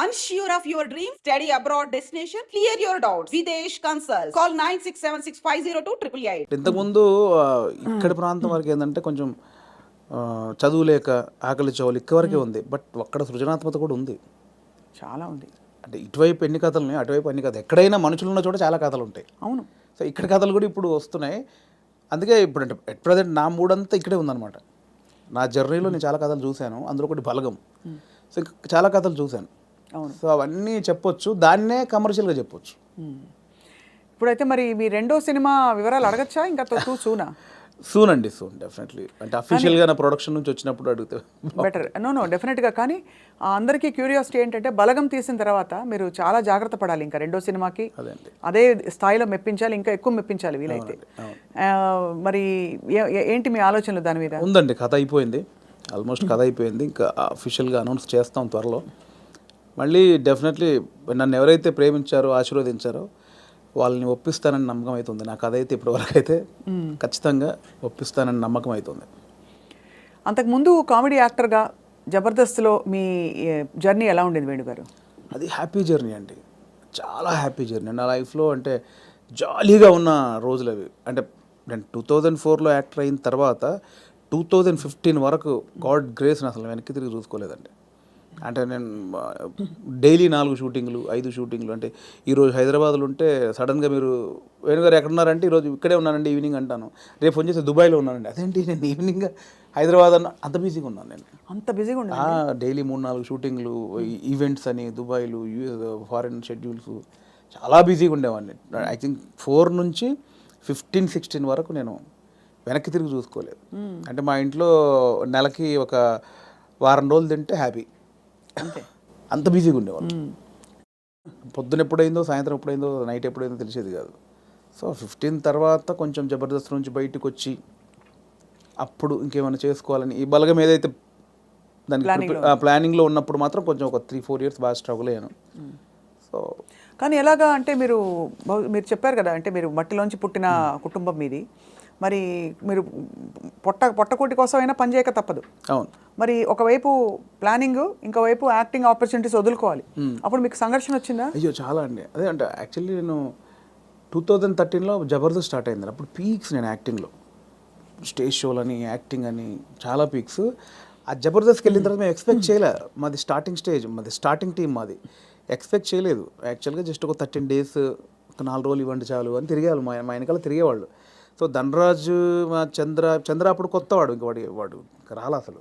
Unsure of your dream? Study abroad destination? Clear your doubts. Videsh Consult. Call 9676502888. ఇంతకుముందు ఇక్కడి ప్రాంతం వరకు ఏంటంటే కొంచెం ఆ, చదువు లేక ఆకలి చోలు ఇక్కడ వరకే ఉంది బట్ అక్కడ సృజనాత్మకత కూడా ఉంది చాలా ఉంది అంటే ఇటువైపు ఎన్ని కథలు ఉన్నాయి అటువైపు ఎన్ని కథలు ఎక్కడైనా మనుషులు ఉన్న చోట చాలా కథలు ఉంటాయి అవును సో ఇక్కడ కథలు కూడా ఇప్పుడు వస్తున్నాయి అందుకే ఇప్పుడు అంటే ఎట్ ప్రజెంట్ నా మూడంతా ఇక్కడే ఉందన్నమాట నా జర్నీలో నేను చాలా కథలు చూశాను అందులో ఒకటి బలగం సో ఇంకా చాలా కథలు చూశాను. సో అవన్నీ చెప్పొచ్చు. దాన్నే కమర్షియల్గా చెప్పొచ్చు. ఇప్పుడైతే మరి మీ రెండో సినిమా వివరాలు అడగచ్చా? ఇంకా టూ సూనా? సూన్ అండి సూన్ డెఫినెట్లీ అంటే అఫీషియల్గా నా ప్రొడక్షన్ నుంచి వచ్చినప్పుడు అడిగితే బెటర్. నో నో డెఫినెట్గా కానీ అందరికీ క్యూరియాసిటీ ఏంటంటే బలగం తీసిన తర్వాత మీరు చాలా జాగ్రత్త పడాలి ఇంకా రెండో సినిమాకి. అదే స్థాయిలో మెప్పించాలి ఇంకా ఎక్కువ మెప్పించాలి వీలైతే. మరి ఏంటి మీ ఆలోచనలు దాని మీద? ఉందండి కథ అయిపోయింది. ఆల్మోస్ట్ కథ అయిపోయింది. ఇంకా అఫీషియల్గా అనౌన్స్ చేస్తాం త్వరలో. మళ్ళీ డెఫినెట్లీ నన్ను ఎవరైతే ప్రేమించారో ఆశీర్వదించారో వాళ్ళని ఒప్పిస్తానని నమ్మకం అవుతుంది నా కథ అయితే ఇప్పటివరకు అయితే ఖచ్చితంగా ఒప్పిస్తానని నమ్మకం అవుతుంది అంతకుముందు కామెడీ యాక్టర్గా జబర్దస్త్లో మీ జర్నీ ఎలా ఉండింది వేణు గారు? అది హ్యాపీ జర్నీ అండి. చాలా హ్యాపీ జర్నీ. నా లైఫ్లో అంటే జాలీగా ఉన్న రోజులు అవి. అంటే నేను టూ థౌజండ్ ఫోర్లో యాక్టర్ అయిన తర్వాత టూ థౌజండ్ ఫిఫ్టీన్ వరకు గాడ్ గ్రేస్ని అసలు వెనక్కి తిరిగి చూసుకోలేదండి. అంటే నేను డైలీ నాలుగు షూటింగ్లు ఐదు షూటింగ్లు అంటే ఈరోజు హైదరాబాద్లో ఉంటే సడన్గా మీరు వేణుగారు ఎక్కడ ఉన్నారంటే ఈరోజు ఇక్కడే ఉన్నానండి ఈవినింగ్ అంటాను. రేపు ఫోన్ చేస్తే దుబాయ్లో ఉన్నానండి. అదేంటి నేను ఈవినింగ్ హైదరాబాద్ అన్న అంత బిజీగా ఉన్నాను నేను. అంత బిజీగా ఆ, డైలీ మూడు నాలుగు షూటింగ్లు ఈవెంట్స్ అని దుబాయ్లు ఫారిన్ షెడ్యూల్స్ చాలా బిజీగా ఉండేవాడిని. ఐ థింక్ ఫోర్ నుంచి ఫిఫ్టీన్ సిక్స్టీన్ వరకు నేను వెనక్కి తిరిగి చూసుకోలేదు. అంటే మా ఇంట్లో నెలకి ఒక వారం రోజులు తింటే హ్యాపీ. అంతే. అంత బిజీగా ఉండేవాళ్ళు. పొద్దున ఎప్పుడైందో సాయంత్రం ఎప్పుడైందో నైట్ ఎప్పుడైందో తెలిసేది కాదు. సో ఫిఫ్టీన్ తర్వాత కొంచెం జబర్దస్త్ నుంచి బయటకు వచ్చి అప్పుడు ఇంకేమైనా చేసుకోవాలని ఈ బలగం ఏదైతే దానికి ఆ, ప్లానింగ్లో ఉన్నప్పుడు మాత్రం కొంచెం ఒక త్రీ ఫోర్ ఇయర్స్ బాగా స్ట్రగుల్ అయ్యాను. సో కానీ ఎలాగా అంటే మీరు మీరు చెప్పారు కదా అంటే మీరు మట్టిలోంచి పుట్టిన కుటుంబం మీది. మరి మీరు పొట్ట పొట్టకూటి కోసం అయినా పనిచేయక తప్పదు. అవును. మరి ఒకవైపు ప్లానింగ్ ఇంకోవైపు యాక్టింగ్ ఆపర్చునిటీస్ వదులుకోవాలి. అప్పుడు మీకు సంఘర్షణ వచ్చిందా? అయ్యో చాలా అండి. అదే అంటే యాక్చువల్లీ నేను టూ థౌజండ్ థర్టీన్లో జబర్దస్త్ స్టార్ట్ అయింది. అప్పుడు పీక్స్ నేను యాక్టింగ్లో. స్టేజ్ షోలని యాక్టింగ్ అని చాలా పీక్స్. ఆ జబర్దస్త్కి వెళ్ళిన తర్వాత మేము ఎక్స్పెక్ట్ చేయలే. మాది స్టార్టింగ్ స్టేజ్ మాది స్టార్టింగ్ టీం మాది. ఎక్స్పెక్ట్ చేయలేదు. యాక్చువల్గా జస్ట్ ఒక థర్టీన్ డేస్ ఒక నాలుగు రోజులు ఇవ్వండి చాలు అని తిరిగేవాళ్ళు. మా మా వెనకాల తిరిగేవాళ్ళు. సో ధనరాజు మా చంద్ర చంద్ర అప్పుడు కొత్తవాడు ఇంక వాడు వాడు ఇంకా రాలే అసలు.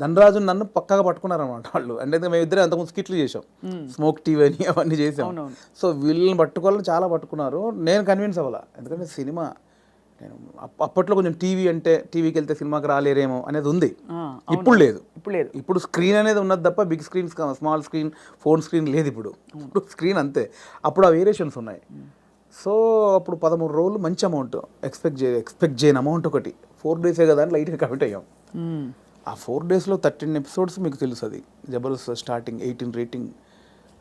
ధనరాజు నన్ను పక్కగా పట్టుకున్నారన్నమాట వాళ్ళు. అంటే మేము ఇద్దరే అంతకుముందు స్కిట్లు చేసాం స్మోక్ టీవీ అని అవన్నీ చేసాం సో వీళ్ళని పట్టుకోవాలని చాలా పట్టుకున్నారు. నేను కన్విన్స్ అవ్వాల? ఎందుకంటే సినిమా నేను అప్ప- అప్పట్లో కొంచెం టీవీ అంటే టీవీకి వెళ్తే సినిమాకి రాలేరేమో అనేది ఉంది. ఇప్పుడు లేదు. ఇప్పుడు లేదు. ఇప్పుడు స్క్రీన్ అనేది ఉన్నది తప్ప big screen small screen phone screen లేదు ఇప్పుడు. ఇప్పుడు స్క్రీన్ అంతే. అప్పుడు ఆ వేరియేషన్స్ ఉన్నాయి. సో అప్పుడు పదమూడు రోజులు మంచి అమౌంట్ ఎక్స్పెక్ట్ చే ఎక్స్పెక్ట్ చేయని అమౌంట్ ఒకటి. ఫోర్ డేసే కదా అని లైట్గా కమిట్ అయ్యాం. మ్మ్. ఆ ఫోర్ డేస్లో థర్టీన్ ఎపిసోడ్స్ మీకు తెలుసు అది జబర్దస్త్ స్టార్టింగ్ ఎయిటీన్ రేటింగ్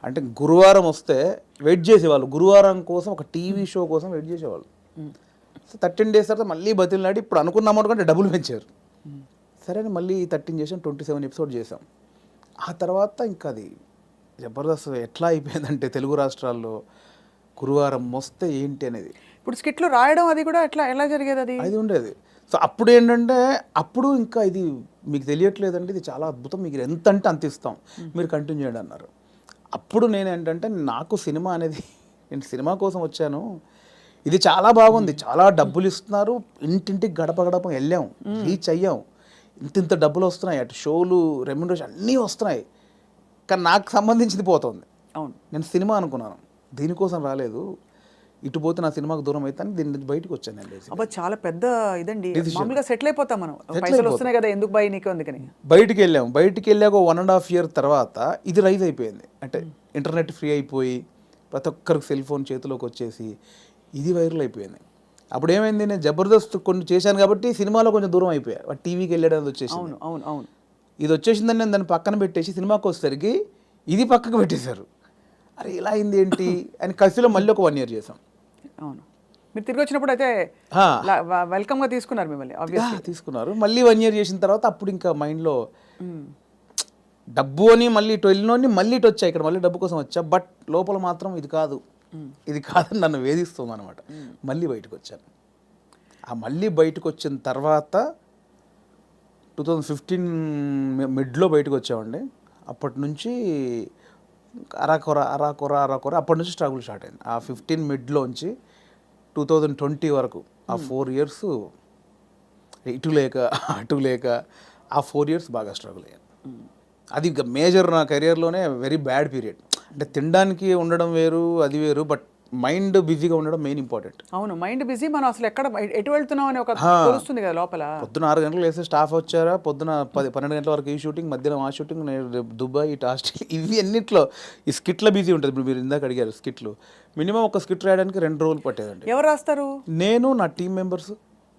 అంటే గురువారం వస్తే వెయిట్ చేసేవాళ్ళు. గురువారం కోసం ఒక టీవీ షో కోసం వెయిట్ చేసేవాళ్ళు. సో థర్టీన్ డేస్ తర్వాత మళ్ళీ బతిలాడి ఇప్పుడు అనుకున్న అమౌంట్ కంటే డబ్బులు పెంచారు. సరే అని మళ్ళీ థర్టీన్ చేసాం ట్వంటీ సెవెన్ ఎపిసోడ్ చేసాం. ఆ తర్వాత ఇంకా అది జబర్దస్త్ ఎట్లా అయిపోయిందంటే తెలుగు రాష్ట్రాల్లో గురువారం వస్తే ఏంటి అనేది. ఇప్పుడు స్కిట్లు రాయడం అది కూడా ఎట్లా ఎలా జరిగేది అది? అది ఉండేది. సో అప్పుడు ఏంటంటే అప్పుడు ఇంకా ఇది మీకు తెలియట్లేదండి ఇది చాలా అద్భుతం మీకు ఎంత అంటే అంత ఇస్తాం. మీరు కంటిన్యూ చేయండి అన్నారు. అప్పుడు నేను ఏంటంటే నాకు సినిమా అనేది నేను సినిమా కోసం వచ్చాను. ఇది చాలా బాగుంది చాలా డబ్బులు ఇస్తున్నారు. ఇంటింటికి గడప గడప వెళ్ళాం రీచ్ అయ్యాం. ఇంత ఇంత డబ్బులు వస్తున్నాయి అటు షోలు రెమ్యునరేషన్ అన్నీ వస్తున్నాయి. కానీ నాకు సంబంధించింది పోతుంది. అవును. నేను సినిమా అనుకున్నాను. దీనికోసం రాలేదు. ఇటు పోతే నా సినిమాకు దూరం అవుతాను దీని నుంచి బయటకు వచ్చాను నేను. అబ్బా చాలా పెద్ద ఇదండి. మామూలుగా సెటిల్ అయిపోతాం మనం. పైసలు వస్తున్నాయి కదా ఎందుకు బాయ్ నీకు అందుకని? బయటికి వెళ్ళాము బయటికి వెళ్ళాక వన్ అండ్ హాఫ్ ఇయర్ తర్వాత ఇది రైజ్ అయిపోయింది. అంటే ఇంటర్నెట్ ఫ్రీ అయిపోయి ప్రతి ఒక్కరికి సెల్ ఫోన్ చేతిలోకి వచ్చేసి ఇది వైరల్ అయిపోయింది. అప్పుడు ఏమైంది నేను జబర్దస్త్ కొన్ని చేశాను కాబట్టి సినిమాలో కొంచెం దూరం అయిపోయా. టీవీకి వెళ్ళడం అది వచ్చేసింది. అవును అవును అవును. ఇది వచ్చేసిందని నేను దాన్ని పక్కన పెట్టేసి సినిమాకి వచ్చేసరికి ఇది పక్కకు పెట్టేశారు. అరే ఇలా అయింది ఏంటి అని కసిలో మళ్ళీ ఒక వన్ ఇయర్ చేసాం అవును. మీరు తిరిగి వచ్చినప్పుడు అయితే. వెల్కమ్గా తీసుకున్నారు మిమ్మల్ని తీసుకున్నారు. మళ్ళీ వన్ ఇయర్ చేసిన తర్వాత అప్పుడు ఇంకా మైండ్లో డబ్బు అని మళ్ళీ ఇటు వెళ్ళినోని మళ్ళీ ఇటు వచ్చా ఇక్కడ మళ్ళీ డబ్బు కోసం వచ్చా. బట్ లోపల మాత్రం ఇది కాదు. ఇది కాదని నన్ను వేధిస్తుంది అనమాట మళ్ళీ బయటకు వచ్చాను ఆ మళ్ళీ బయటకు వచ్చిన తర్వాత టూ థౌజండ్ ఫిఫ్టీన్ మిడ్లో బయటకు వచ్చామండి. అప్పటి నుంచి అరాకొర అరాకొర అరాకొర. అప్పటి నుంచి స్ట్రగుల్ స్టార్ట్ అయింది. ఆ ఫిఫ్టీన్ మిడ్లోంచి టూ థౌజండ్ ట్వంటీ వరకు ఆ ఫోర్ ఇయర్స్ ఇటు లేక అటు లేక ఆ ఫోర్ ఇయర్స్ బాగా స్ట్రగుల్ అయ్యాను. అది ఇక మేజర్ నా కెరియర్లోనే వెరీ బ్యాడ్ పీరియడ్ అంటే తినడానికి ఉండడం వేరు అది వేరు బట్ మైండ్ బిజీగా ఉండడం మెయిన్ ఇంపార్టెంట్. అవును మైండ్ బిజీ మనం అసలు ఎక్కడ ఎటు వెళ్తున్నాం అని ఒక తెలుస్తుంది కదా లోపల. పొద్దున ఆరు గంటలకు వేస్తే స్టాఫ్ వచ్చారా? పొద్దున పది పన్నెండు గంటల వరకు ఈ షూటింగ్ మధ్యాహ్నం ఆ షూటింగ్ దుబాయ్ ఇటు ఆస్ట్రేలియా ఇవి అన్నిట్లో ఈ స్కిట్లో బిజీ ఉంటుంది. ఇప్పుడు మీరు ఇందాక అడిగారు స్కిట్లు. మినిమం ఒక స్కిట్ రాయడానికి రెండు రోజులు పట్టేదండి. ఎవరు రాస్తారు? నేను నా టీం మెంబర్స్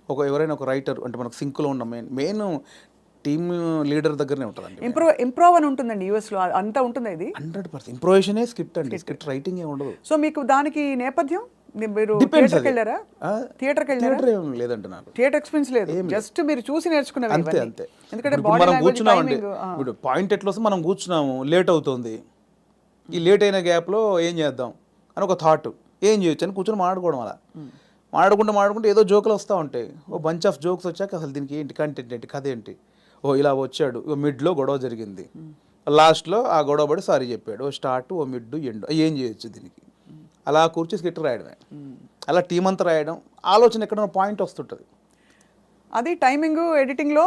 ఒక ఎవరైనా ఒక రైటర్ అంటే మనకు సింక్లో ఉన్న మెయిన్ మెయిన్ టీమ్ లీడర్ దగ్గరనే ఉంటుందండి. ఇంప్రూవ్ ఇంప్రూవ్ అని ఉంటుందండి యూఎస్లో. అంతా ఉంటుందా ఇది? Hundred percent. ఇంప్రొవేషనే స్క్రిప్ట్ అండి. స్క్రిప్ట్. రైటింగ్ ఏ ఉండదు. సో మీకు దానికి నేపథ్యం? మీరు థియేటర్కి. వెళ్ళారా? థియేటర్కి వెళ్ళారా? థియేటర్ ఏం లేదండి నాకు. థియేటర్ ఎక్స్పీరియన్స్ లేదు. జస్ట్ మీరు చూసి నేర్చుకున్నవి అంతే. అంతే. ఎందుకంటే మనం కూర్చున్నామండి. ఇప్పుడు పాయింట్ ఎట్లా వస్తే మనం కూర్చున్నాము లేట్ అవుతుంది. ఈ లేట్ అయిన గ్యాప్లో ఏం చేద్దాం అని ఒక థాట్ ఏం చేయొచ్చు అని కూర్చొని మాట్లాడుకోవడం అలా. మాట్లాడుకుంటూ మాట్లాడుకుంటూ ఏదో జోకులు వస్తూ ఉంటాయి. ఓ బంచ్ ఆఫ్ జోక్స్ వచ్చాక అసలు దీనికి ఏంటి కంటెంట్ ఏంటి కథ ఏంటి? ఓ ఇలా వచ్చాడు. ఓ మిడ్లో గొడవ జరిగింది. లాస్ట్లో ఆ గొడవ పడి సారీ చెప్పాడు. ఓ స్టార్ట్ ఓ మిడ్ ఎండ్ ఏం చేయొచ్చు దీనికి? అలా కూర్చి స్కిట్ రాయడమే. అలా టీం అంతా రాయడం ఆలోచన ఎక్కడ పాయింట్ వస్తుంటుంది. అది టైమింగ్ ఎడిటింగ్లో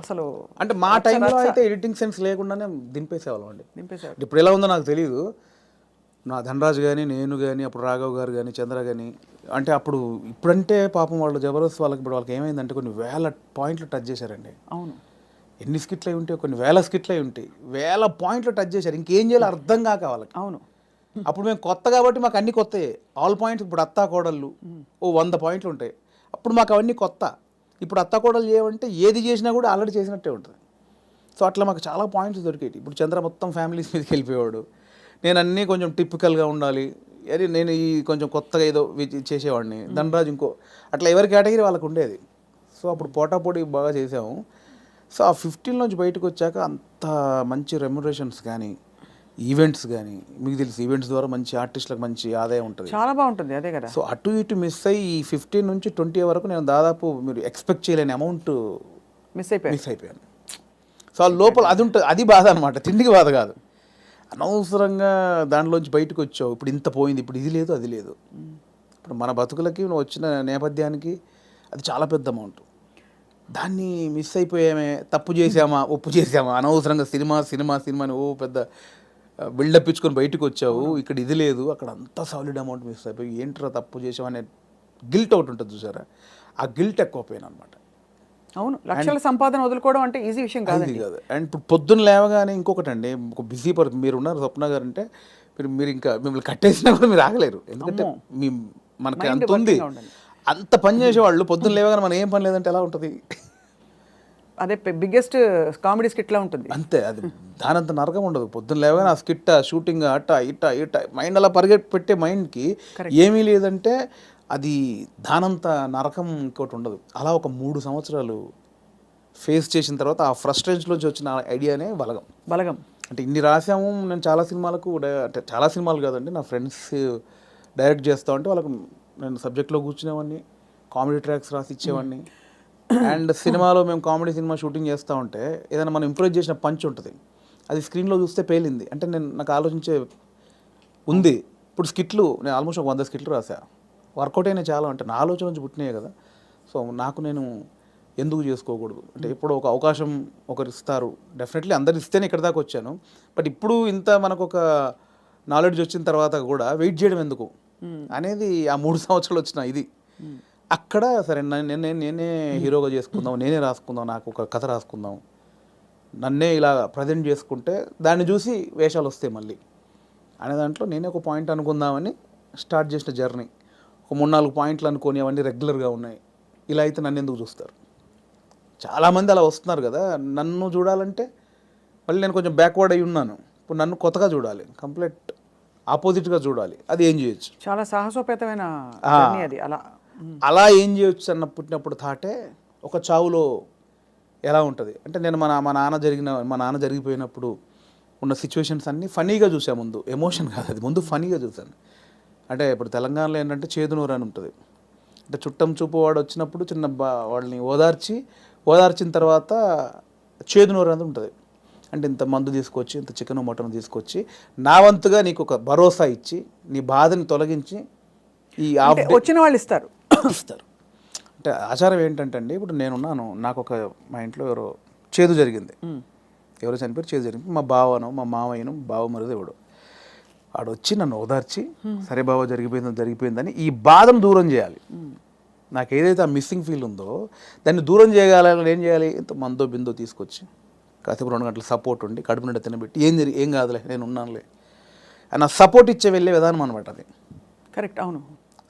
అసలు అంటే మా టైంలో అయితే ఎడిటింగ్ సెన్స్ లేకుండానే దింపేసేవాళ్ళం అండి. నింపేశారు ఇప్పుడు ఎలా ఉందో నాకు తెలియదు నా ధనరాజు కానీ నేను కానీ అప్పుడు రాఘవ్ గారు కానీ చంద్ర కానీ అంటే అప్పుడు ఇప్పుడంటే పాపం వాళ్ళు జబర్దస్త్ వాళ్ళకి ఇప్పుడు వాళ్ళకి ఏమైందంటే కొన్ని వేల పాయింట్లు టచ్ చేశారండి. అవును. ఎన్ని స్కిట్లు అయి ఉంటాయి కొన్ని వేల స్కిట్లు అయి ఉంటాయి. వేల పాయింట్లు టచ్ చేశారు. ఇంకేం చేయాలో అర్థం కాక వాళ్ళకి. అవును. అప్పుడు మేము కొత్త కాబట్టి మాకు అన్ని కొత్తయే ఆల్ పాయింట్స్ ఇప్పుడు అత్తా కోడళ్ళు ఓ వంద పాయింట్లు ఉంటాయి. అప్పుడు మాకు అవన్నీ కొత్త. ఇప్పుడు అత్తా కోడలు చేయమంటే ఏది చేసినా కూడా ఆల్రెడీ చేసినట్టే ఉంటుంది. సో అట్లా మాకు చాలా పాయింట్స్ దొరికేటి ఇప్పుడు చంద్ర మొత్తం ఫ్యామిలీస్ మీదకి వెళ్ళిపోయేవాడు. నేను అన్నీ కొంచెం టిపికల్గా ఉండాలి. అరే నేను ఈ కొంచెం కొత్తగా ఏదో చేసేవాడిని. ధనరాజు ఇంకో అట్లా ఎవరి కేటగిరీ వాళ్ళకు ఉండేది. సో అప్పుడు పోటాపోటీ బాగా చేసాము. సో ఆ ఫిఫ్టీన్ నుంచి బయటకు వచ్చాక అంత మంచి రెమ్యురేషన్స్ కానీ ఈవెంట్స్ కానీ మీకు తెలుసు ఈవెంట్స్ ద్వారా మంచి ఆర్టిస్టులకు మంచి ఆదాయం ఉంటుంది. చాలా బాగుంటుంది అదే కదా. సో అటు ఇటు మిస్ అయ్యి ఈ ఫిఫ్టీన్ నుంచి ట్వంటీ వరకు నేను దాదాపు మీరు ఎక్స్పెక్ట్ చేయలేని అమౌంట్ మిస్ అయిపోయారు మిస్ అయిపోయాను. సో ఆ లోపల అది ఉంటుంది అది బాధ అనమాట తిండికి బాధ కాదు. అనవసరంగా దాంట్లోంచి బయటకు వచ్చావు ఇప్పుడు ఇంత పోయింది ఇప్పుడు ఇది లేదు అది లేదు. ఇప్పుడు మన బతుకులకి నువ్వు వచ్చిన నేపథ్యానికి అది చాలా పెద్ద అమౌంట్ దాన్ని మిస్ అయిపోయామే తప్పు చేసామా ఒప్పు చేసామా అనవసరంగా సినిమా సినిమా సినిమా అని ఓ పెద్ద బిల్డప్ ఇచ్చుకొని బయటకు వచ్చావు. ఇక్కడ ఇది లేదు అక్కడ అంతా సాలిడ్ అమౌంట్ మిస్ అయిపోయి ఏంట్రా తప్పు చేసావు అనే గిల్ట్ ఒకటి ఉంటుంది చూసారా? ఆ గిల్ట్ ఎక్కువ పోయాను అనమాట అవును లక్షల సంపాదన వదులుకోవడం అంటే ఈజీ విషయం కాదండి. కాదు. అండ్ ఇప్పుడు పొద్దున్న లేవగానే ఇంకొకటి అండి ఒక బిజీ పర్ మీరు ఉన్నారు స్వప్న గారు అంటే మీరు మీరు ఇంకా మిమ్మల్ని కట్టేసినా కూడా మీరు ఆగలేరు. ఎందుకంటే మీ మనకి అంత ఉంది. అంత పని చేసేవాళ్ళు పొద్దున్న లేవగానే మనం ఏం పని లేదంటే ఎలా ఉంటుంది? అదే బిగ్గెస్ట్ కామెడీ స్కిట్ లా ఉంటుంది. అంతే అది దానంత నరకం ఉండదు. పొద్దున్న లేవగానే ఆ స్కిట్ షూటింగ్ అట్ట ఇట్ట ఇట్ట మైండ్ అలా పరిగెట్టి పెట్టే మైండ్కి ఏమీ లేదంటే అది దానంత నరకం ఇంకోటి ఉండదు. అలా ఒక మూడు సంవత్సరాలు ఫేస్ చేసిన తర్వాత ఆ ఫ్రస్ట్రేషన్లోంచి వచ్చిన ఐడియానే బలగం. బలగం. అంటే ఇన్ని రాసాము నేను చాలా సినిమాలకు అంటే చాలా సినిమాలు కాదండి నా ఫ్రెండ్స్ డైరెక్ట్ చేస్తా ఉంటే వాళ్ళకు నేను సబ్జెక్ట్లో కూర్చునేవాడిని కామెడీ ట్రాక్స్ రాసి ఇచ్చేవాడిని అండ్ సినిమాలో మేము కామెడీ సినిమా షూటింగ్ చేస్తూ ఉంటే ఏదైనా మనం ఇంప్రూవ్ చేసిన పంచ్ ఉంటుంది. అది స్క్రీన్లో చూస్తే పేలింది. అంటే నేను నాకు ఆలోచించే ఉంది. ఇప్పుడు స్కిట్లు నేను ఆల్మోస్ట్ ఒక వంద స్కిట్లు రాశా. వర్కౌట్ అయినా చాలా అంటే నా ఆలోచన నుంచి పుట్టినాయి కదా. సో నాకు నేను ఎందుకు చేసుకోకూడదు? అంటే ఇప్పుడు ఒక అవకాశం ఒకరు ఇస్తారు. డెఫినెట్లీ అందరు ఇస్తేనే ఇక్కడ దాకా వచ్చాను. బట్ ఇప్పుడు ఇంత మనకు ఒక నాలెడ్జ్ వచ్చిన తర్వాత కూడా వెయిట్ చేయడం ఎందుకు? అనేది ఆ మూడు సంవత్సరాలు వచ్చిన ఇది. అక్కడ సరే నేనే నేనే హీరోగా చేసుకుందాం నేనే రాసుకుందాం నాకు ఒక కథ రాసుకుందాం. నన్నే ఇలా ప్రజెంట్ చేసుకుంటే దాన్ని చూసి వేషాలు వస్తాయి మళ్ళీ. అనే దాంట్లో నేనే ఒక పాయింట్ అనుకుందామని స్టార్ట్ చేసిన జర్నీ ఒక మూడు నాలుగు పాయింట్లు అనుకొని అవన్నీ రెగ్యులర్గా ఉన్నాయి. ఇలా అయితే నన్ను ఎందుకు చూస్తారు? చాలామంది అలా వస్తున్నారు కదా నన్ను చూడాలంటే మళ్ళీ నేను కొంచెం బ్యాక్వర్డ్ అయి ఉన్నాను. ఇప్పుడు నన్ను కొత్తగా చూడాలి కంప్లీట్ ఆపోజిట్గా చూడాలి. అది ఏం చేయొచ్చు? చాలా సాహసోపేతమైన అది. అలా. అలా ఏం చేయొచ్చు అన్న పుట్టినప్పుడు థాటే ఒక చావులో ఎలా ఉంటుంది? అంటే నేను మన మా నాన్న జరిగిన మా నాన్న జరిగిపోయినప్పుడు ఉన్న సిచ్యువేషన్స్ అన్నీ ఫనీగా చూసా ముందు. ఎమోషన్ కాదు అది. ముందు ఫనీగా చూశాను అంటే ఇప్పుడు తెలంగాణలో ఏంటంటే చేదునూరు అని ఉంటుంది. అంటే చుట్టం చూపు వాడు వచ్చినప్పుడు చిన్న వాళ్ళని ఓదార్చి ఓదార్చిన తర్వాత చేదునూరు అనేది ఉంటుంది. అంటే ఇంత మందు తీసుకొచ్చి ఇంత చికెన్ మటన్ తీసుకొచ్చి నా వంతుగా నీకు ఒక భరోసా ఇచ్చి నీ బాధని తొలగించి ఈ వచ్చిన వాళ్ళు ఇస్తారు. ఇస్తారు. అంటే ఆచారం ఏంటంటే అండి ఇప్పుడు నేనున్నాను నాకు ఒక మా ఇంట్లో ఎవరో చేదు జరిగింది. ఎవరో చనిపోయి చేదు జరిగింది. మా బావను మా మావయ్యను బావ మరిది ఎవడు. ఆడు వచ్చి నన్ను ఓదార్చి సరే బావ జరిగిపోయిందని జరిగిపోయిందని ఈ బాధను దూరం చేయాలి. నాకు ఏదైతే ఆ మిస్సింగ్ ఫీల్ ఉందో దాన్ని దూరం చేయగలని ఏం చేయాలి? ఇంత మందో బిందో తీసుకొచ్చి కాసేపు రెండు గంటలు సపోర్ట్ ఉండి కడుపు నిండా తినబెట్టి ఏం జరిగి ఏం కాదులే నేను ఉన్నానులే. అని సపోర్ట్ ఇచ్చే వెళ్ళే విధానం అనమాట అది. కరెక్ట్ అవును.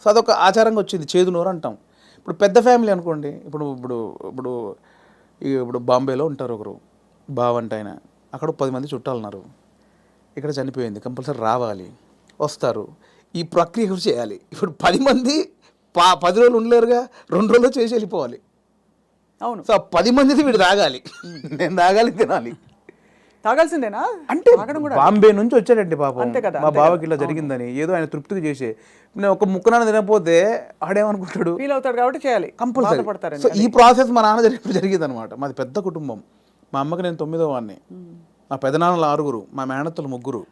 సో అదొక ఆచారంగా వచ్చింది చేదు నోరు అంటాం. ఇప్పుడు పెద్ద ఫ్యామిలీ అనుకోండి ఇప్పుడు ఇప్పుడు ఇప్పుడు ఇప్పుడు బాంబేలో ఉంటారు ఒకరు బావంట ఆయన. అక్కడ పది మంది చుట్టాలు ఉన్నారు ఇక్కడ చనిపోయింది కంపల్సరీ రావాలి వస్తారు. ఈ ప్రక్రియ చేయాలి. ఇప్పుడు పది మంది పా పది రోజులు ఉండలేరుగా రెండు రోజులు చేసి వెళ్ళిపోవాలి. అవును. సో పది మందిది వీడు తాగాలి. నేను తాగాలి తినాలి. తాగాల్సిందేనా? అంటే బాంబే నుంచి వచ్చాడండి పాపం. అంతే కదా, మా బావకి ఇలా జరిగిందని ఏదో ఆయన తృప్తికి చేసే. నేను ఒక ముక్కనాన్న తినకపోతే ఆడేమనుకుంటాడు? ఫీల్ అవుతాడు కాబట్టి చేయాలి. కంపల్సరీ. సో ఈ ప్రాసెస్ మా నాన్న జరిగినప్పుడు జరిగింది అనమాట మాది పెద్ద కుటుంబం. మా అమ్మకి నేను తొమ్మిదో వాడిని. మా పెదనాన్నలు ఆరుగురు. మా మేనత్తలు ముగ్గురు.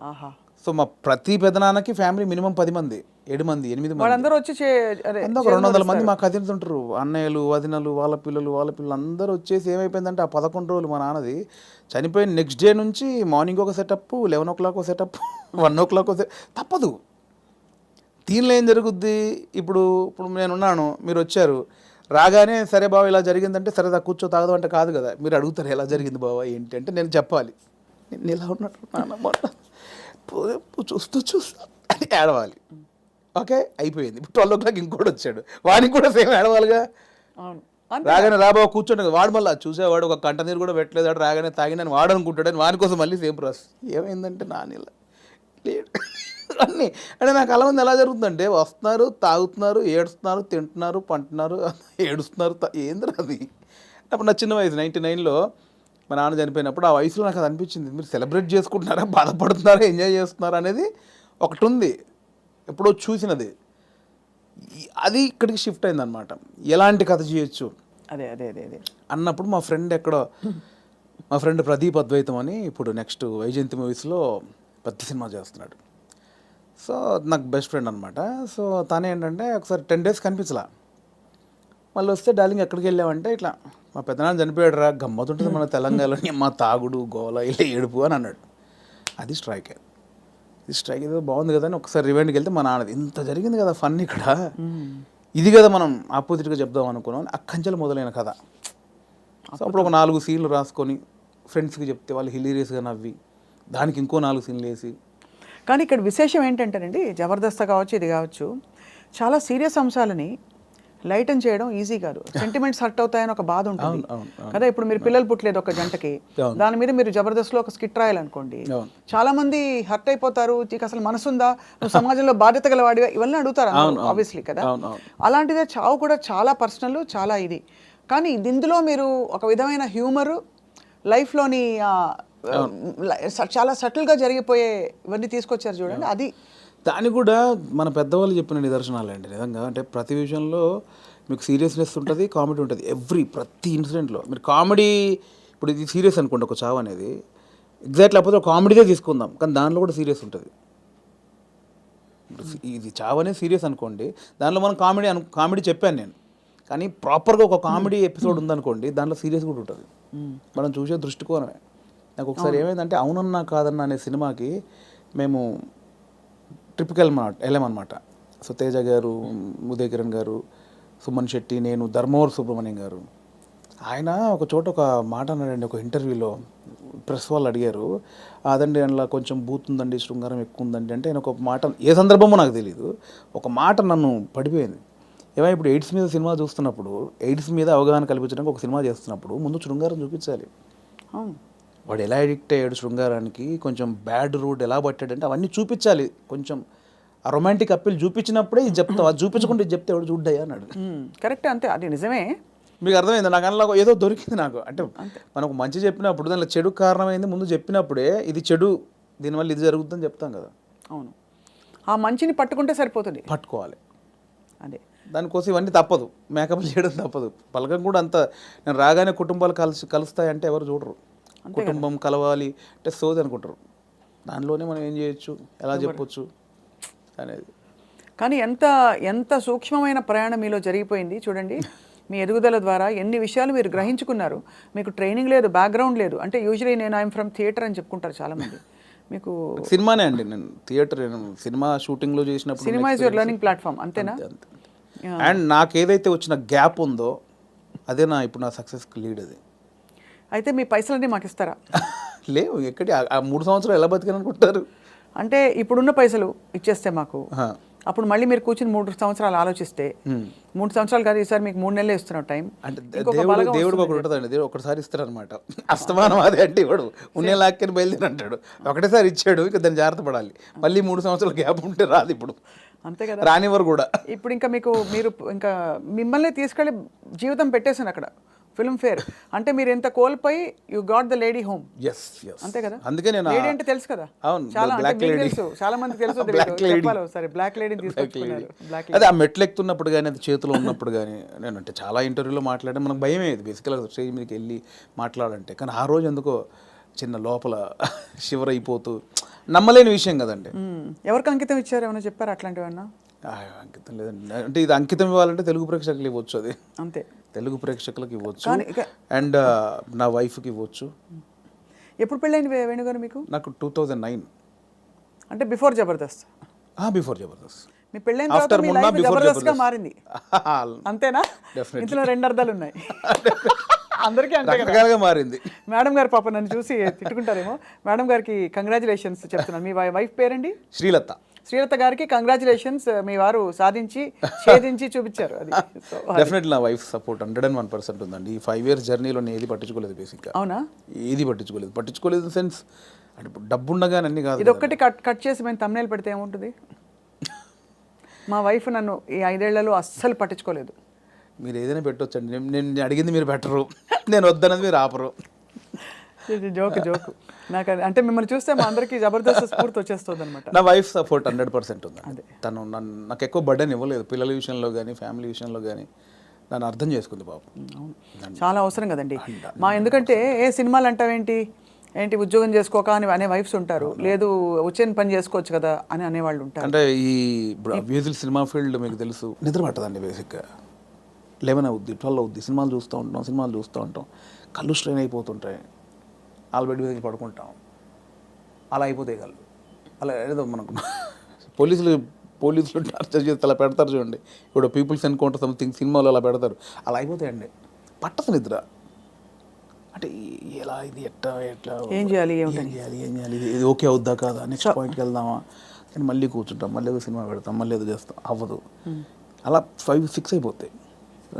ఆహా. సో మా ప్రతి పెదనాన్నకి ఫ్యామిలీ మినిమం పది మంది ఏడు మంది ఎనిమిది మంది. వచ్చి అందరూ ఒక రెండు వందల మంది మా కజిన్స్ ఉంటారు. అన్నయ్యలు వదినలు వాళ్ళ పిల్లలు వాళ్ళ పిల్లలు అందరూ వచ్చేసి ఏమైపోయిందంటే ఆ పదకొండు రోజులు మా నాన్నది చనిపోయిన నెక్స్ట్ డే నుంచి మార్నింగ్ ఒక సెటప్ లెవెన్ ఓ క్లాక్ ఒక సెటప్ వన్ ఓ క్లాక్ ఒక తప్పదు. దీనిలో ఏం జరుగుద్ది? ఇప్పుడు ఇప్పుడు నేనున్నాను మీరు వచ్చారు. రాగానే సరే బావ ఇలా జరిగిందంటే సరే దా కూర్చో తాగదు అంటే కాదు కదా. మీరు అడుగుతారు ఎలా జరిగింది బావ ఏంటి అంటే నేను చెప్పాలి. నేను ఇలా ఉన్నట్టు నాన్న మొన్న పో- పో- చూస్తూ చూస్తూ అని ఏడవాలి. ఓకే? అయిపోయింది. ఇప్పుడు ట్వెల్వ్ ఓ క్లాక్ ఇంకోటి వచ్చాడు. వాడికి కూడా సేమ్ ఏడవాలిగా? రాగానే రాబావ కూర్చోండి. వాడు మళ్ళీ చూసేవాడు ఒక కంట నీరు కూడా పెట్టలేదు. వాడు రాగానే తాగినని వాడు అనుకుంటాడని వాని కోసం మళ్ళీ సేమ్ ప్రాసెస్. ఏమైందంటే నానిలా లేడు. అన్నీ. అంటే నాకు అలా మంది ఎలా జరుగుతుందంటే వస్తున్నారు తాగుతున్నారు ఏడుస్తున్నారు తింటున్నారు పంటున్నారు ఏడుస్తున్నారు ఏందిరా అది? అప్పుడు నా చిన్న వయసు నైంటీ నైన్లో మా నాన్న చనిపోయినప్పుడు ఆ వయసులో నాకు అది అనిపించింది. మీరు సెలబ్రేట్ చేసుకుంటున్నారా? బాధపడుతున్నారా? ఎంజాయ్ చేస్తున్నారా? అనేది ఒకటి ఉంది ఎప్పుడో చూసినది. అది ఇక్కడికి షిఫ్ట్ అయిందనమాట ఎలాంటి కథ చేయొచ్చు? అదే అదే అదే అదే. అన్నప్పుడు మా ఫ్రెండ్ ఎక్కడో మా ఫ్రెండ్ ప్రదీప్ అద్వైతం అని ఇప్పుడు నెక్స్ట్ వైజయంతి మూవీస్లో పెద్ద సినిమా చేస్తున్నాడు. సో నాకు బెస్ట్ ఫ్రెండ్ అనమాట సో తను ఏంటంటే ఒకసారి టెన్ డేస్ కనిపించలా. మళ్ళీ వస్తే డార్లింగ్ ఎక్కడికి వెళ్ళామంటే ఇట్లా మా పెద్దనాన్న చనిపోయాడు రా గమ్మతుంటుంది మన తెలంగాణలోని మా తాగుడు గోల ఇలా ఏడుపు అని అన్నాడు. అది స్ట్రైక్. ఇది స్ట్రైక్ ఏదో బాగుంది కదా అని ఒకసారి రివెండ్కి వెళ్తే మా నాన్నది ఇంత జరిగింది కదా ఫన్ ఇక్కడ. ఇది కదా మనం ఆపోజిట్గా చెప్దాం అనుకున్నాం అక్కంచెలు మొదలైన కథ. సో అప్పుడు ఒక నాలుగు సీన్లు రాసుకొని ఫ్రెండ్స్కి చెప్తే వాళ్ళు హిలీరియస్గా నవ్వి దానికి ఇంకో నాలుగు సీన్లు వేసి. కానీ ఇక్కడ విశేషం ఏంటంటేనండి జబర్దస్త్ కావచ్చు ఇది కావచ్చు చాలా సీరియస్ అంశాలని లైటన్ చేయడం ఈజీ కాదు. సెంటిమెంట్స్ హర్ట్ అవుతాయని ఒక బాధ ఉంటుంది. కదా ఇప్పుడు మీరు పిల్లలు పుట్టలేదు ఒక జంటకి. దాని మీద మీరు జబర్దస్త్లో ఒక స్కిట్ రాయాలనుకోండి. చాలా మంది హర్ట్ అయిపోతారు నీకు అసలు మనసుందా? నువ్వు సమాజంలో బాధ్యత గలవాడివా? ఇవన్నీ అడుగుతారు. ఆబ్వియస్లీ కదా. అలాంటిదే చావు కూడా చాలా పర్సనల్ చాలా ఇది. కానీ ఇందులో మీరు ఒక విధమైన హ్యూమరు లైఫ్లోని చాలా సటిల్గా జరిగిపోయే ఇవన్నీ తీసుకొచ్చారు చూడండి. అది దాని కూడా మన పెద్దవాళ్ళు చెప్పిన నిదర్శనాలు అండి నిజంగా అంటే ప్రతి విషయంలో మీకు సీరియస్నెస్ ఉంటుంది కామెడీ ఉంటుంది. ఎవ్రీ ప్రతి ఇన్సిడెంట్లో. మీరు కామెడీ ఇప్పుడు ఇది సీరియస్ అనుకోండి ఒక చావు అనేది. ఎగ్జాక్ట్ లేకపోతే ఒక కామెడీదే తీసుకుందాం కానీ దానిలో కూడా సీరియస్ ఉంటుంది. ఇది చావు అనేది సీరియస్ అనుకోండి దానిలో మనం కామెడీ అను కామెడీ చెప్పాను నేను. కానీ ప్రాపర్గా ఒక కామెడీ ఎపిసోడ్ ఉందనుకోండి దాంట్లో సీరియస్ కూడా ఉంటుంది. మనం చూసే దృష్టికోణమే. నాకు ఒకసారి ఏమైందంటే అవునన్నా కాదన్నా అనే సినిమాకి మేము ట్రిప్కి వెళ్ళమా వెళ్ళామన్నమాట సో తేజ గారు ఉదయ్ కిరణ్ గారు సుమన్ శెట్టి నేను ధర్మవర్ సుబ్రహ్మణ్యం గారు. ఆయన ఒక చోట ఒక మాట అన్నాడండి ఒక ఇంటర్వ్యూలో. ప్రెస్ వాళ్ళు అడిగారు అదండి అందులో కొంచెం బూత్ ఉందండి శృంగారం ఎక్కువ ఉందండి అంటే ఆయన ఒక మాట ఏ సందర్భమో నాకు తెలియదు ఒక మాట నన్ను పడిపోయింది. ఏమైనా ఇప్పుడు ఎయిడ్స్ మీద సినిమా చూస్తున్నప్పుడు ఎయిడ్స్ మీద అవగాహన కల్పించడానికి ఒక సినిమా చేస్తున్నప్పుడు ముందు శృంగారం చూపించాలి. వాడు ఎలా అడిక్ట్ అయ్యాడు శృంగారానికి కొంచెం బ్యాడ్ రూట్ ఎలా పట్టాడంటే అవన్నీ చూపించాలి. కొంచెం ఆ రొమాంటిక్ అప్పీల్ చూపించినప్పుడే ఇది చెప్తావు. అది చూపించకుండా ఇది చెప్తే ఎవడు చూడ్డాయి అన్నాడు. కరెక్ట్ అంతే. అది నిజమే. మీకు అర్థమైంది? నాకు అందులో ఏదో దొరికింది నాకు. అంటే మనకు మంచి చెప్పినప్పుడు దానిలో చెడు కారణమైంది ముందు చెప్పినప్పుడే ఇది చెడు దీనివల్ల ఇది జరుగుతుందని చెప్తాం కదా. అవును. ఆ మంచిని పట్టుకుంటే సరిపోతుంది. పట్టుకోవాలి. అదే. దానికోసం ఇవన్నీ తప్పదు. మేకప్ చేయడం తప్పదు. పలకం కూడా అంత నేను రాగానే కుటుంబాలు కలిసి కలుస్తాయంటే ఎవరు చూడరు. కుటుంబం కలవాలి అంటే సోది అనుకుంటారు. దానిలోనే మనం ఏం చేయొచ్చు? ఎలా చెప్పొచ్చు? అనేది. కానీ ఎంత ఎంత సూక్ష్మమైన ప్రయాణం మీలో జరిగిపోయింది చూడండి. మీ ఎదుగుదల ద్వారా ఎన్ని విషయాలు మీరు గ్రహించుకున్నారు. మీకు ట్రైనింగ్ లేదు బ్యాక్గ్రౌండ్ లేదు. అంటే యూజువలీ నేను ఐఎమ్ ఫ్రమ్ థియేటర్ అని చెప్పుకుంటారు చాలామంది. మీకు సినిమానే అండి నేను. థియేటర్ సినిమా షూటింగ్లో చేసినప్పుడు సినిమా ఇస్ యువర్ లెర్నింగ్ ప్లాట్ఫామ్ అంతేనా? అండ్ నాకు ఏదైతే వచ్చిన గ్యాప్ ఉందో అదే నా ఇప్పుడు నా సక్సెస్కి లీడ్ అది. అయితే మీ పైసలన్నీ మాకు ఇస్తారా? లేవు ఎక్కడి ఆ- మూడు సంవత్సరాలు ఎలా బతికాను అనుకుంటారు అంటే ఇప్పుడున్న పైసలు ఇచ్చేస్తే మాకు. అప్పుడు మళ్ళీ మీరు కూర్చుని మూడు సంవత్సరాలు ఆలోచిస్తే మూడు సంవత్సరాలు కాదు ఈసారి మీకు మూడు నెలలు ఇస్తున్నాం టైం. అంటే దేవుడు వస్తుంది. ఒకటి ఉంటుందండి దేవుడు ఒకటిసారి ఇస్తారనమాట అస్తమానం అదే అంటే ఇవ్వడు. ఉన్నే లాక్కని బయలుదేరి అంటాడు. ఒకటేసారి ఇచ్చాడు ఇక దాన్ని జాగ్రత్త పడాలి. మళ్ళీ మూడు సంవత్సరాల గ్యాప్ ఉంటే రాదు ఇప్పుడు. అంతే కదా. రానివ్వరు కూడా. ఇప్పుడు ఇంకా మీకు మీరు ఇంకా మిమ్మల్ని తీసుకెళ్ళి జీవితం పెట్టేసాను అక్కడ. ఫిల్మ్ ఫేర్ అంటే మీరు ఎంత కోల్పోయి you got the lady home. Yes అంతే కదా? అందుకే నేను లేడీ అంటే తెలుసు కదా? అవును, చాలా. తెలుసు. చాలా మంది తెలుసు. చెప్పాలి ఒకసారి. బ్లాక్ లేడీని తీసుకొచ్చుకున్నారు బ్లాక్ అదే ఆ మెట్లు ఎక్కుతున్నప్పుడు కానీ అది చేతిలో ఉన్నప్పుడు కానీ నేను అంటే చాలా ఇంటర్వ్యూలో మాట్లాడే మనకు భయమే ఇది. బేసికల్గా స్టేజ్ మీదకి వెళ్ళి మాట్లాడంటే కానీ ఆ రోజు ఎందుకో చిన్న లోపల షివర్ అయిపోతూ నమ్మలేని విషయం కదండి. ఎవరికి అంకితం ఇచ్చారు? ఏమైనా చెప్పారు అట్లాంటివన్నా? అంకితం లేదండి అంటే ఇది అంకితం ఇవ్వాలంటే తెలుగు ప్రేక్షకులు ఇవ్వచ్చు అది. అంతే. తెలుగు ప్రేక్షకులకు ఇవ్వచ్చు. అండ్ నా వైఫ్కి ఇవ్వచ్చు. ఎప్పుడు పెళ్ళైంది వేణుగారు మీకు? నాకు టూ థౌజండ్ నైన్. అంటే బిఫోర్ జబర్దస్త్. బిఫోర్ జబర్దస్త్. మీ పెళ్ళైన తర్వాత మీ లైఫ్ బిఫోర్ జబర్దస్త్గా జబర్దస్త్. మారింది. అంతేనా. ఇందులో రెండు అర్థాలు ఉన్నాయి. అందరికీ అంతే మారింది. మేడం గారు పాప నన్ను చూసి తిట్టుకుంటారేమో. మేడం గారికి కంగ్రాచులేషన్స్ చెప్తున్నాను. మీ వైఫ్ పేరండి? శ్రీలత. శ్రీలత గారికి కంగ్రాచులేషన్స్ మీ వారు సాధించి ఛేదించి చూపించారు అది. So, డెఫినెట్లీ నా wife support hundred and one percent ఉందండి. ఈ ఫైవ్ ఇయర్స్ జర్నీలో నేను ఏది పట్టించుకోలేదు బేసిక్గా అవునా? ఏది పట్టించుకోలేదు. పట్టించుకోలేదు సెన్స్ అంటే డబ్బు ఉండగానే అన్ని కాదు ఇది ఒక్కటి కట్ కట్ చేసి మేము తమ్నేలు పెడితే ఏముంటుంది? మా వైఫ్ నన్ను ఈ ఐదేళ్ళలో అస్సలు పట్టించుకోలేదు. మీరు ఏదైనా పెట్టొచ్చండి. నేను నేను అడిగింది మీరు పెట్టరు. నేను వద్దన్నది మీరు ఆపరు. Joke joke. నాకు అది- అంటే మిమ్మల్ని చూస్తే మా అందరికి జబర్దస్త్ స్ఫూర్తి వచ్చేస్తుంది అనమాట నా వైఫ్ సపోర్ట్ హండ్రెడ్ పర్సెంట్ ఉంది తను నన్ను నాకు ఎక్కువ బర్డెన్ ఇవ్వలేదు పిల్లల విషయంలో కానీ ఫ్యామిలీ విషయంలో కానీ నన్ను అర్థం చేసుకుంది బాబు. చాలా అవసరం కదండి. మా ఎందుకంటే ఏ సినిమాలు అంటావేంటి? ఏంటి ఉద్యోగం చేసుకోక అని అనే వైఫ్స్ ఉంటారు. లేదు వచ్చిన పని చేసుకోవచ్చు కదా అని అనేవాళ్ళు ఉంటారు. అంటే ఈ ఇప్పుడు అబ్యూజువల్ సినిమా ఫీల్డ్ మీకు తెలుసు. నిద్ర పట్టదండి బేసిక్గా. లెవెన్ అవుద్ది ట్వెల్వ్ అవుద్ది. సినిమాలు చూస్తూ ఉంటాం సినిమాలు చూస్తూ ఉంటాం. కళ్ళు స్ట్రెయిన్ అయిపోతుంటాయి. వాళ్ళ బెడ్ మీద పడుకుంటాం. అలా అయిపోతాయి కళ్ళు. అలా ఏదో మనకు పోలీసులు పోలీసులు టార్చర్ చేస్తే అలా పెడతారు చూడండి. ఇప్పుడు పీపుల్స్ ఎన్కౌంటర్ సంథింగ్ సినిమాలో అలా పెడతారు. అలా అయిపోతాయండి. పట్టదు నిద్ర. అంటే ఎలా ఇది ఎట్లా ఎట్లా? ఏం చేయాలి, ఏం చేయాలి ఏం చేయాలి? ఇది- ఓకే అవుద్దా కాదా? నెక్స్ట్ పాయింట్కి వెళ్దామా? అని మళ్ళీ కూర్చుంటాం మళ్ళీ ఏదో సినిమా పెడతాం మళ్ళీ ఏదో చేస్తాం. అవ్వదు. అలా ఫైవ్ సిక్స్ అయిపోతాయి.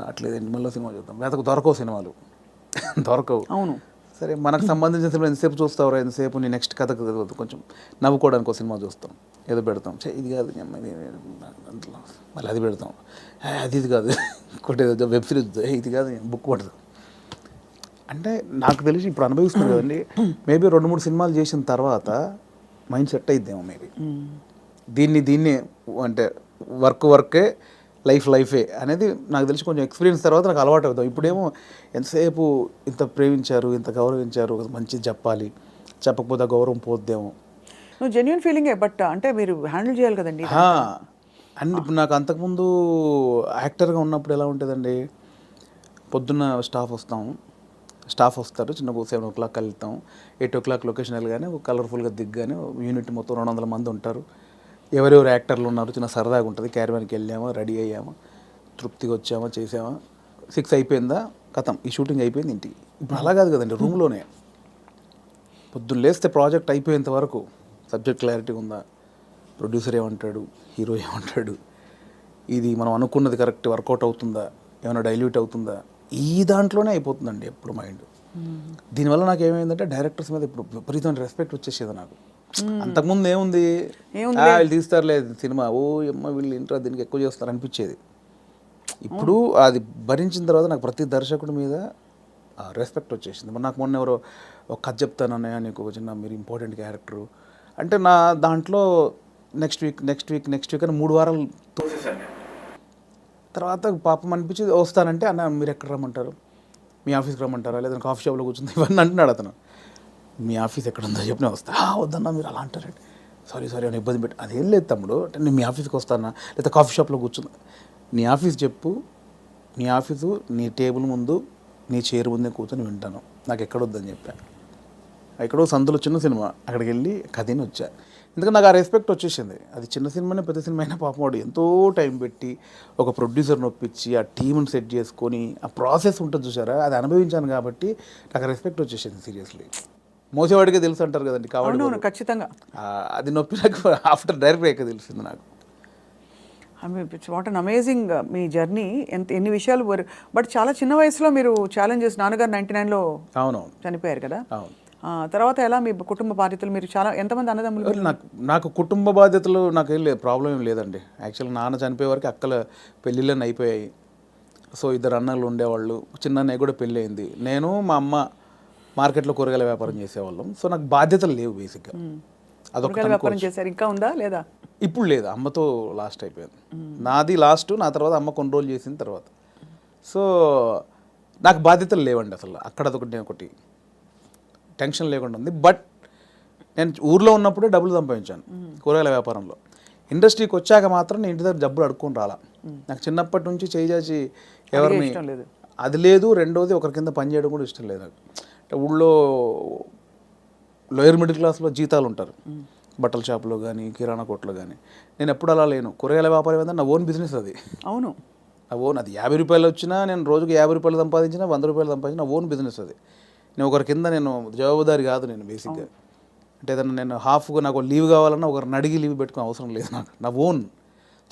అట్లేదండి మళ్ళీ సినిమా చూద్దాం. వెతకు దొరకవు సినిమాలు. దొరకవు. అవును. సరే మనకు సంబంధించిన సినిమా ఎంతసేపు చూస్తావురా? ఎంతసేపు నీ నెక్స్ట్ కథ. కొంచెం నవ్వుకోవడానికి ఒక సినిమా చూస్తాం. ఏదో పెడతాం. ఛే, ఇది కాదు మళ్ళీ అది పెడతాం. అది ఇది కాదు. ఇంకోటి వెబ్ సిరీస్ ఇది కాదు బుక్ పడతాం అంటే నాకు తెలిసి ఇప్పుడు అనుభవిస్తుంది కదండి. మేబీ రెండు మూడు సినిమాలు చేసిన తర్వాత మైండ్ సెట్ అయిద్దేమో మేబీ. దీన్ని దీన్ని అంటే వర్క్ వర్కే లైఫ్ లైఫే అనేది నాకు తెలిసి కొంచెం ఎక్స్పీరియన్స్ తర్వాత నాకు అలవాటు అవుతాం ఇప్పుడేమో ఎంతసేపు ఇంత ప్రేమించారు ఇంత గౌరవించారు మంచిది చెప్పాలి చెప్పకపోతే గౌరవం పోద్దేమో. నువ్వు జెన్యున్ ఫీలింగే బట్ అంటే మీరు హ్యాండిల్ చేయాలి కదండి అండ్ ఇప్పుడు నాకు అంతకుముందు యాక్టర్గా ఉన్నప్పుడు ఎలా ఉంటుందండి పొద్దున్న స్టాఫ్ వస్తాం స్టాఫ్ వస్తారు చిన్న సెవెన్ ఓ క్లాక్ వెళ్తాం ఎయిట్ ఓ క్లాక్ లొకేషన్ వెళ్ళగానే కలర్ఫుల్గా దిగ్గానే యూనిట్ మొత్తం రెండు వందల మంది ఉంటారు. ఎవరెవరు యాక్టర్లు ఉన్నారు చిన్న సరదాగా ఉంటుంది. క్యారవాన్కి వెళ్ళామా రెడీ అయ్యామా తృప్తిగా వచ్చామా చేసామా. సిక్స్ అయిపోయిందా కథం. ఈ షూటింగ్ అయిపోయింది ఇంటికి. ఇప్పుడు అలా కాదు కదండి రూమ్లోనే. పొద్దున్న లేస్తే ప్రాజెక్ట్ అయిపోయేంత వరకు సబ్జెక్ట్ క్లారిటీ ఉందా? ప్రొడ్యూసర్ ఏమంటాడు? హీరో ఏమంటాడు? ఇది మనం అనుకున్నది కరెక్ట్ వర్కౌట్ అవుతుందా? ఏమైనా డైల్యూట్ అవుతుందా? ఈ దాంట్లోనే అయిపోతుందండి ఎప్పుడు మైండ్. దీనివల్ల నాకు ఏమైందంటే డైరెక్టర్స్ మీద ఇప్పుడు విపరీతమైన రెస్పెక్ట్ వచ్చేసేది నాకు. అంతకుముందు ఏముంది? వీళ్ళు తీస్తారులే సినిమా. ఓ అమ్మ వీళ్ళు ఇంట్రా దీనికి ఎక్కువ చేస్తారు అనిపించేది. ఇప్పుడు అది భరించిన తర్వాత నాకు ప్రతి దర్శకుడి మీద రెస్పెక్ట్ వచ్చేసింది. మరి నాకు మొన్న ఎవరో ఒక కథ చెప్తానన్నయ్య నీకు ఒక చిన్న మీరు ఇంపార్టెంట్ క్యారెక్టరు అంటే నా దాంట్లో next week next week next week అని మూడు వారాలు తోసేసాను నేను. తర్వాత పాపం అనిపించి వస్తానంటే అన్న మీరు ఎక్కడ రమ్మంటారు? మీ ఆఫీస్కి రమ్మంటారా? లేదా కాఫీ షాప్లో కూర్చుంది ఇవన్నీ అంటున్నాడు అతను. మీ ఆఫీస్ ఎక్కడ ఉందో చెప్పిన వస్తా. వద్దన్నా మీరు అలా అంటారండి. సారీ సారీ అని ఇబ్బంది పెట్టి అదేం లేదు తమ్ముడు అంటే నేను మీ ఆఫీస్కి వస్తానా? లేదా కాఫీ షాప్లో కూర్చున్నా. నీ ఆఫీస్ చెప్పు నీ ఆఫీసు నీ టేబుల్ ముందు నీ చైర్ ముందే కూర్చొని వింటాను. నాకు ఎక్కడ వద్దని చెప్పాను ఎక్కడో సందులో చిన్న సినిమా. అక్కడికి వెళ్ళి కథని వచ్చా. ఎందుకంటే నాకు ఆ రెస్పెక్ట్ వచ్చేసింది. అది చిన్న సినిమానే పెద్ద సినిమా అయినా పాపం వాడు ఎంతో టైం పెట్టి ఒక ప్రొడ్యూసర్ని ఒప్పించి ఆ టీంని సెట్ చేసుకొని ఆ ప్రాసెస్ ఉంటుంది చూసారా అది అనుభవించాను కాబట్టి నాకు రెస్పెక్ట్ వచ్చేసింది సీరియస్లీ. మోసేవాడికే తెలుసు అంటారు కదండి కాబట్టి ఖచ్చితంగా. అది నొప్పి నాకు ఆఫ్టర్ డైరెక్ట్ అయ్యాక తెలిసింది నాకు. వాట్ అన్ అమేజింగ్ మీ జర్నీ. ఎంత ఎన్ని విషయాలు బట్ చాలా చిన్న వయసులో మీరు ఛాలెంజెస్ నాన్నగారు నైంటీ నైన్లో అవునవును చనిపోయారు కదా? అవును. తర్వాత ఎలా మీ కుటుంబ బాధ్యతలు మీరు చాలా ఎంతమంది అన్నదమ్ములు నాకు నాకు కుటుంబ బాధ్యతలు నాకు ఏం లేదు ప్రాబ్లం ఏం లేదండి. యాక్చువల్ నాన్న చనిపోయే వరకు అక్కల పెళ్ళిళ్ళని అయిపోయాయి. సో ఇద్దరు అన్నలు ఉండేవాళ్ళు. చిన్న అన్నయ్య కూడా పెళ్ళి అయింది. నేను మా అమ్మ మార్కెట్లో కూరగాయల వ్యాపారం చేసేవాళ్ళం. సో నాకు బాధ్యతలు లేవు బేసిక్గా. అదొక వ్యాపారం చేశారు. ఇంకా ఉందా లేదా? ఇప్పుడు లేదు. అమ్మతో లాస్ట్ అయిపోయింది. నాది లాస్ట్ నా తర్వాత అమ్మ కొన్ని రోజులు చేసిన తర్వాత. సో నాకు బాధ్యతలు లేవండి అసలు. అక్కడ అదొకటి నేను ఒకటి. టెన్షన్ లేకుండా ఉంది. బట్ నేను ఊర్లో ఉన్నప్పుడే డబ్బులు సంపాదించాను కూరగాయల వ్యాపారంలో. ఇండస్ట్రీకి వచ్చాక మాత్రం నేను ఇంటి దగ్గర డబ్బులు అడుక్కొని రాలా. నాకు చిన్నప్పటి నుంచి చేయి చాచి ఎవరిని. అది లేదు రెండోది ఒకరి కింద పని చేయడం కూడా ఇష్టం లేదు నాకు. ఊళ్ళో లోయర్ మిడిల్ క్లాస్లో జీతాలు ఉంటారు బట్టల షాప్లో కానీ కిరాణా కొట్లో కానీ నేను ఎప్పుడు అలా లేను. కూరగాయల వ్యాపారం ఏంటంటే నా ఓన్ బిజినెస్ అది. అవును. నా ఓన్ అది. యాభై రూపాయలు వచ్చినా నేను రోజుకి యాభై రూపాయలు సంపాదించినా వంద రూపాయలు సంపాదించిన ఓన్ బిజినెస్ అది. నేను ఒకరి కింద నేను జవాబుదారి కాదు నేను బేసిక్గా అంటే ఏదన్నా నేను హాఫ్గా నాకు లీవ్ కావాలన్నా ఒకరిని అడిగి లీవ్ పెట్టుకునే అవసరం లేదు నాకు. నా ఓన్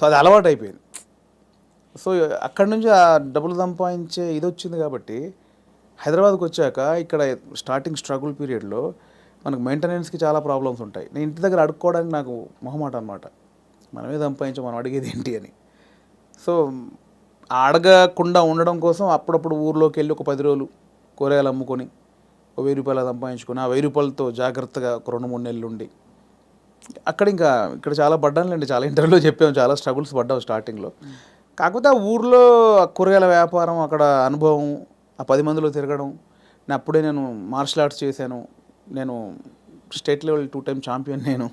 సో అది అలవాటు అయిపోయింది సో అక్కడి నుంచి ఆ డబ్బులు సంపాదించే ఇది వచ్చింది కాబట్టి హైదరాబాద్కి వచ్చాక ఇక్కడ స్టార్టింగ్ స్ట్రగుల్ పీరియడ్లో మనకు మెయింటెనెన్స్కి చాలా ప్రాబ్లమ్స్ ఉంటాయి. నేను ఇంటి దగ్గర అడుక్కోవడానికి నాకు మొహమాట అనమాట మనమే సంపాదించాం మనం అడిగేది ఏంటి అని. సో అడగకుండా ఉండడం కోసం అప్పుడప్పుడు ఊర్లోకి వెళ్ళి ఒక పది రోజులు కూరగాయలు అమ్ముకొని ఒక వెయ్యి రూపాయలు సంపాదించుకొని ఆ వెయ్యి రూపాయలతో జాగ్రత్తగా ఒక రెండు మూడు నెలలు ఉండి. అక్కడ ఇంకా ఇక్కడ చాలా పడ్డానులేండి చాలా ఇంటర్వ్యూలో చెప్పాము చాలా స్ట్రగుల్స్ పడ్డాము స్టార్టింగ్లో. కాకపోతే ఆ ఊర్లో కూరగాయల వ్యాపారం అక్కడ అనుభవం ఆ పది మందిలో తిరగడం నేను అప్పుడే నేను మార్షల్ ఆర్ట్స్ చేశాను. నేను state level two time champion నేను.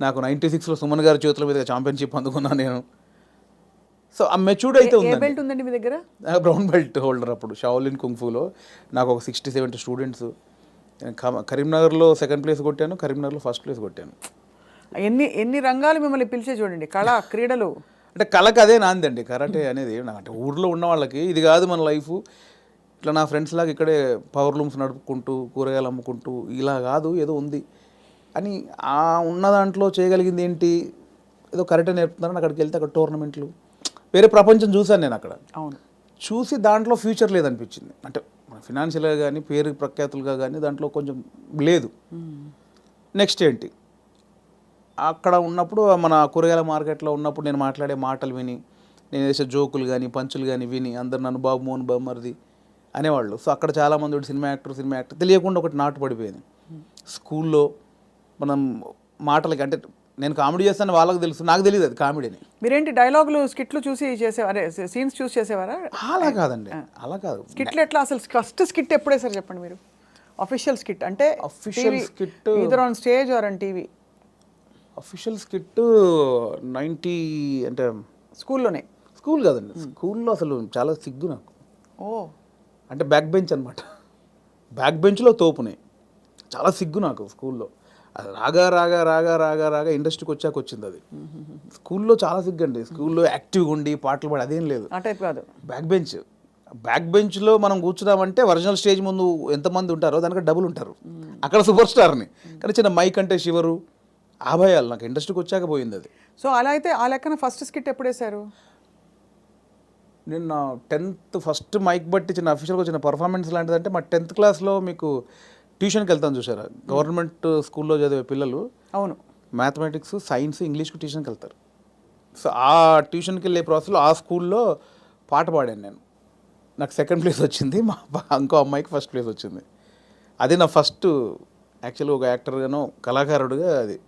నాకు నైంటీ సిక్స్లో సుమన్ గారి చేతుల మీద ఛాంపియన్షిప్ అందుకున్నాను నేను. సో ఆ మెచ్యూర్డ్ అయితే బెల్ట్ ఉందండి. మీ దగ్గర? బ్రౌన్ బెల్ట్ హోల్డర్ అప్పుడు షావులిన్ కుంగ్ఫూలో నాకు ఒక సిక్స్టీ సెవెంటీ స్టూడెంట్స్ కరీంనగర్లో సెకండ్ ప్లేస్ కొట్టాను కరీంనగర్లో ఫస్ట్ ప్లేస్ కొట్టాను. ఎన్ని ఎన్ని రంగాలు మిమ్మల్ని పిలిచే చూడండి. కళ క్రీడలు. అంటే కళకు అదే నాందండి కరాటే అనేది నాకు అంటే ఊర్లో ఉన్న వాళ్ళకి ఇది కాదు మన లైఫ్ ఇట్లా నా ఫ్రెండ్స్ లాగా ఇక్కడే పవర్ లూమ్స్ నడుపుకుంటూ కూరగాయలు అమ్ముకుంటూ ఇలా కాదు ఏదో ఉంది. అని ఆ ఉన్న దాంట్లో చేయగలిగింది ఏంటి? ఏదో కరాటే నేర్పుతున్నారని అక్కడికి వెళ్తే అక్కడ టోర్నమెంట్లు. వేరే ప్రపంచం చూశాను నేను అక్కడ. అవును. చూసి దాంట్లో ఫ్యూచర్ లేదనిపించింది. అంటే ఫినాన్షియల్గా కానీ పేరు ప్రఖ్యాతులుగా కానీ దాంట్లో కొంచెం లేదు. నెక్స్ట్ ఏంటి? అక్కడ ఉన్నప్పుడు మన కూరగాయల మార్కెట్లో ఉన్నప్పుడు నేను మాట్లాడే మాటలు విని నేను వేసే జోకులు కానీ పంచులు కానీ విని అందరు నన్ను బాబు మోహన్ బామ్మరిది అనేవాళ్ళు. సో అక్కడ చాలామంది సినిమా యాక్టర్ సినిమా యాక్టర్ తెలియకుండా ఒకటి నాటు పడిపోయింది. స్కూల్లో మనం మాటలకి అంటే నేను కామెడీ చేస్తాను వాళ్ళకి తెలుసు నాకు తెలియదు అది కామెడీని. మీరేంటి డైలాగులు స్కిట్లు చూసి చేసేవారే సీన్స్ చూసి చేసేవారా? అలా కాదండి. అలా కాదు. స్కిట్లు ఎట్లా అసలు ఫస్ట్ స్కిట్ ఎప్పుడే సార్ చెప్పండి మీరు? అఫీషియల్ స్కిట్ అంటే Official skit- either on stage or on TV official skit ninety అంటే స్కూల్లోనే. స్కూల్ కాదండి. స్కూల్లో అసలు చాలా సిగ్గు నాకు. ఓ. అంటే బ్యాక్ బెంచ్ అనమాట బ్యాక్ బెంచ్లో తోపునే. చాలా సిగ్గు నాకు స్కూల్లో. అది రాగా రాగా రాగా రాగా రాగా ఇండస్ట్రీకి వచ్చాక వచ్చింది అది. స్కూల్లో చాలా సిగ్గు అండి స్కూల్లో యాక్టివ్గా ఉండి పాటలు పాడి అదేం లేదు. కాదు. Back bench. బ్యాక్ బెంచ్లో మనం కూర్చున్నామంటే ఒరిజినల్ స్టేజ్ ముందు ఎంతమంది ఉంటారో దానికి డబుల్ ఉంటారు. అక్కడ సూపర్ స్టార్ని. కానీ చిన్న మైక్ అంటే శివరు. ఆ భయాలు నాకు ఇండస్ట్రీకి వచ్చాక పోయింది అది. సో అలా అయితే ఆ లెక్కన ఫస్ట్ స్కిట్ ఎప్పుడు వేశారు? నిన్న టెన్త్ ఫస్ట్ మైక్ బట్టి చిన్న అఫీషియల్గా వచ్చిన పర్ఫార్మెన్స్ లాంటిదంటే మా టెన్త్ క్లాస్లో మీకు ట్యూషన్కి వెళ్తాను చూసారా? గవర్నమెంట్ స్కూల్లో చదివే పిల్లలు అవును. మ్యాథమెటిక్స్ సైన్స్ ఇంగ్లీష్కి ట్యూషన్కి వెళ్తారు. సో ఆ ట్యూషన్కి వెళ్ళే ప్రాసెస్లో ఆ స్కూల్లో పాట పాడాను నేను. నాకు సెకండ్ ప్లేస్ వచ్చింది మా ఇంకో అమ్మాయికి ఫస్ట్ ప్లేస్ వచ్చింది. అది నా ఫస్ట్ యాక్చువల్గా ఒక యాక్టర్గానో కళాకారుడిగా అది